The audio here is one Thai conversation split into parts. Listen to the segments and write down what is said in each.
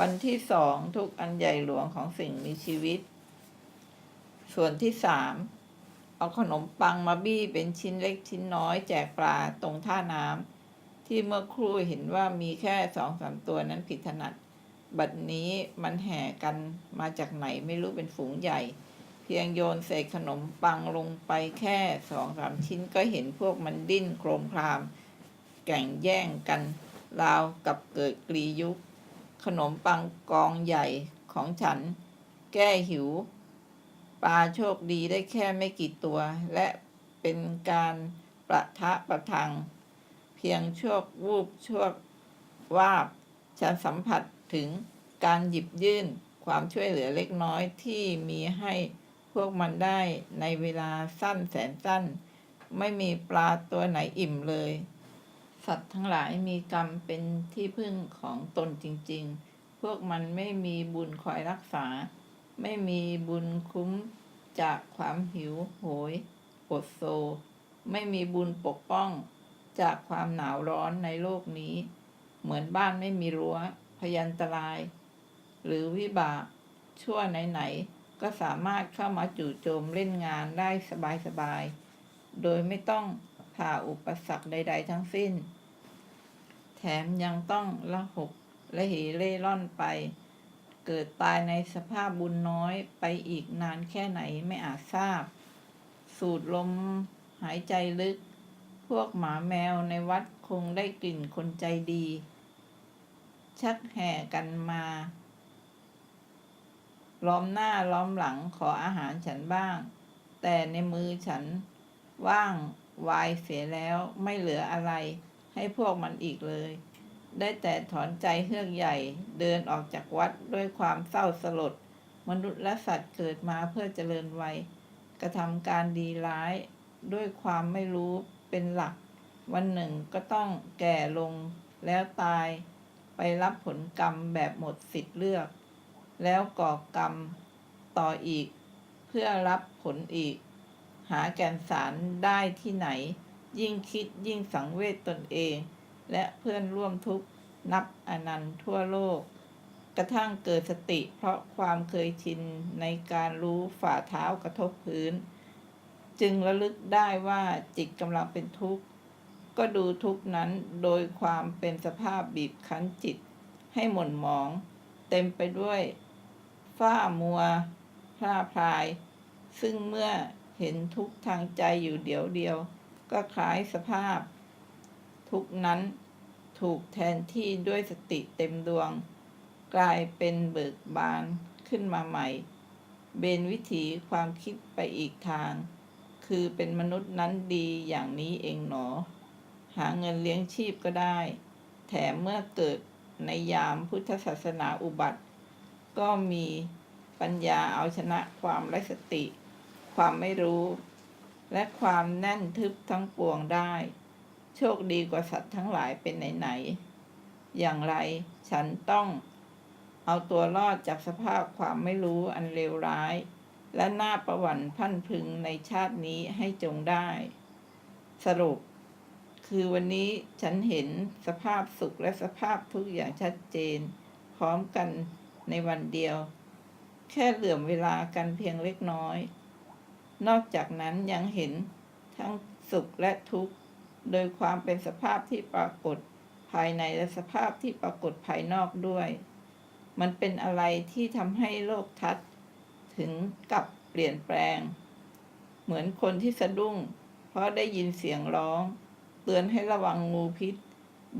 วันที่สองทุกอันใหญ่หลวงของสิ่งมีชีวิต ส่วนที่สามเอาขนมปังมาบี้เป็นชิ้นเล็กชิ้นน้อยแจกปลาตรงท่าน้ำที่เมื่อครู่เห็นว่ามีแค่สองสามตัวนั้นผิดถนัด บัดนี้มันแห่กันมาจากไหนไม่รู้เป็นฝูงใหญ่ เพียงโยนเศษขนมปังลงไปแค่สองสามชิ้นก็เห็นพวกมันดิ้นโครมคราม แก่งแย่งกันราวกับเกิดกรียุค ขนมปังกองใหญ่ของฉัน แก้หิว ปลาโชคดีได้แค่ไม่กี่ตัว และเป็นการประทะประทัง เพียงชั่ววูบชั่ววาบ ฉันสัมผัสถึงการหยิบยื่นความช่วยเหลือเล็กน้อยที่มีให้พวกมันได้ในเวลาสั้นแสนสั้น ไม่มีปลาตัวไหนอิ่มเลย สัตว์ทั้งหลายมีกรรมเป็นที่พึ่งของตนจริง ๆ พวกมันไม่มีบุญคอยรักษา ไม่มีบุญคุ้มจากความหิวโหยอดโซ ไม่มีบุญปกป้องจากความหนาวร้อนในโลกนี้ เหมือนบ้านไม่มีรั้ว พยันตราย หรือวิบาก ชั่วไหนๆก็สามารถเข้ามาจู่โจมเล่นงานได้สบายๆ โดยไม่ต้อง ผ่าอุปสรรคใด ๆ ทั้งสิ้น แถมยังต้องละหกและเหเร่ร่อนไป เกิดตายในสภาพบุญน้อยไปอีกนานแค่ไหนไม่อาจทราบ สูดลมหายใจลึก พวกหมาแมวในวัดคงได้กลิ่นคนใจดี ชักแห่กันมาล้อมหน้าล้อมหลังขออาหารฉันบ้าง แต่ในมือฉันว่าง วายเสียแล้วไม่เหลืออะไร ให้พวกมันอีกเลย ได้แต่ถอนใจเฮือกใหญ่เดินออกจากวัดด้วยความเศร้าสลด มนุษย์และสัตว์เกิดมาเพื่อเจริญวัย กระทำการดีร้าย ด้วยความไม่รู้เป็นหลัก วันหนึ่งก็ต้องแก่ลงแล้วตาย ไปรับผลกรรมแบบหมดสิทธิ์เลือก แล้วก่อกรรมต่ออีก เพื่อรับผลอีก หาแก่นสารได้ที่ไหน ยิ่งคิดยิ่งสังเวชตนเอง และเพื่อนร่วมทุกข์นับอนันต์ทั่วโลก กระทั่งเกิดสติเพราะความเคยชินในการรู้ฝ่าเท้ากระทบพื้น จึงระลึกได้ว่าจิตกำลังเป็นทุกข์ ก็ดูทุกข์นั้นโดยความเป็นสภาพบีบคั้นจิต ให้หม่นหมอง เต็มไปด้วยฝ้ามัวพร่าพราย ซึ่งเมื่อ เห็นทุกทางใจอยู่เดียวเดียว ก็คล้ายสภาพ ทุกนั้นถูกแทนที่ด้วยสติเต็มดวง กลายเป็นเบิกบานขึ้นมาใหม่ เบนวิถีความคิดไปอีกทาง คือเป็นมนุษย์นั้นดีอย่างนี้เองหนอ หาเงินเลี้ยงชีพก็ได้ แถมเมื่อเกิดในยามพุทธศาสนาอุบัติ ก็มีปัญญาเอาชนะความไร้สติ ความไม่รู้ และความแน่นทึบทั้งปวงได้ โชคดีกว่าสัตว์ทั้งหลายเป็นไหนๆอย่างไรฉันต้องเอาตัวรอดจากสภาพความไม่รู้อันเลวร้าย และหน้าประวันพันพึงในชาตินี้ให้จงได้ สรุป คือวันนี้ฉันเห็นสภาพสุขและสภาพทุกอย่างชัดเจน พร้อมกันในวันเดียว แค่เหลื่อมเวลากันเพียงเล็กน้อย นอกจากนั้นยังเห็นทั้งสุขและทุกข์ โดยความเป็นสภาพที่ปรากฏภายในและสภาพที่ปรากฏภายนอกด้วย มันเป็นอะไรที่ทำให้โลกทัศน์ถึงกับเปลี่ยนแปลง เหมือนคนที่สะดุ้ง เพราะได้ยินเสียงร้อง เตือนให้ระวังงูพิษ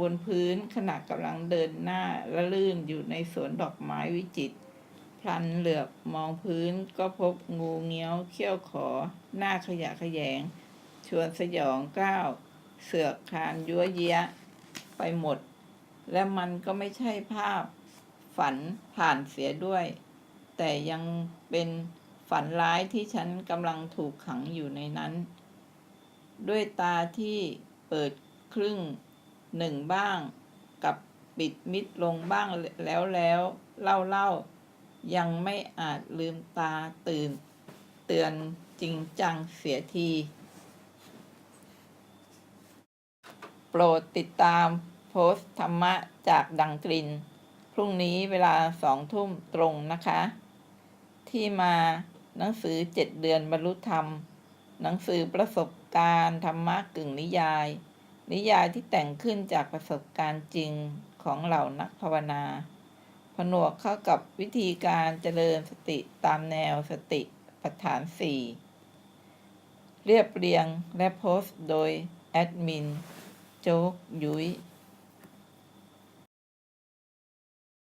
บนพื้นขณะกำลังเดินหน้าและลื่นอยู่ในสวนดอกไม้วิจิตร พลันเหลือบมองพื้นก็พบงูเงี้ยวเขี้ยวขอ หน้าขยะแขยง ชวนสยองก้าวเสือกคานยั่วเยะไปหมด และมันก็ไม่ใช่ภาพฝันผ่านเสียด้วย แต่ยังเป็นฝันร้ายที่ฉันกำลังถูกขังอยู่ในนั้น ด้วยตาที่เปิดครึ่งหนึ่งบ้าง กับปิดมิดลงบ้างแล้วแล้วเล่าเล่า ยังไม่อาจลืมตาตื่น เตือนจริงจังเสียที โปรดติดตามโพสต์ธรรมะจากดังกลิน พรุ่งนี้เวลาสองทุ่มตรงนะคะ ที่มาหนังสือเจ็ดเดือนบรรลุธรรม หนังสือประสบการณ์ธรรมะกึ่งนิยาย นิยายที่แต่งขึ้นจากประสบการณ์จริงของเหล่านักภาวนา นวกเข้ากับวิธีการเจริญสติตามแนวสติปัฏฐานสี่เรียบเรียงและโพสต์โดย แอดมิน โจ๊กยุ้ย